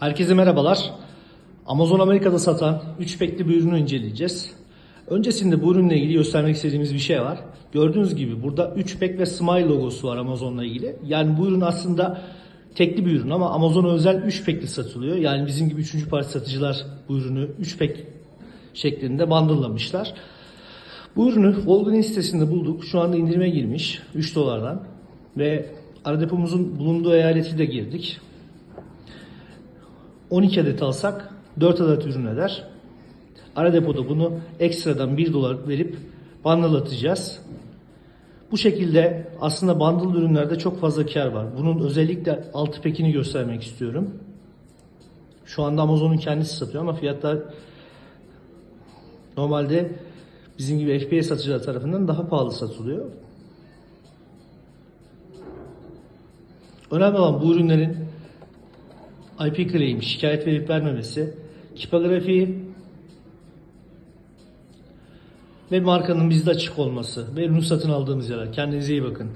Herkese merhabalar. Amazon Amerika'da satan 3 pekli bir ürünü inceleyeceğiz. Öncesinde bu ürünle ilgili göstermek istediğimiz bir şey var. Gördüğünüz gibi burada 3 pek ve Smile logosu var Amazon'la ilgili. Yani bu ürün aslında tekli bir ürün ama Amazon'a özel 3 pekli satılıyor. Yani bizim gibi 3. parti satıcılar bu ürünü 3 pek şeklinde bundle'lamışlar. Bu ürünü Volga'nın sitesinde bulduk. Şu anda indirime girmiş 3 dolardan. Ve ara depomuzun bulunduğu eyaleti de girdik. 12 adet alsak 4 adet ürün eder. Ara depoda bunu ekstradan 1 dolar verip bundle atacağız. Bu şekilde aslında bundle ürünlerde çok fazla kar var. Bunun özellikle altı pekini göstermek istiyorum. Şu anda Amazon'un kendisi satıyor ama fiyatlar normalde bizim gibi FBA satıcılar tarafından daha pahalı satılıyor. Önemli olan bu ürünlerin IP claim, şikayet verip vermemesi, kipografi ve markanın bizde açık olması ve ürünü satın aldığımız yerler. Kendinize iyi bakın.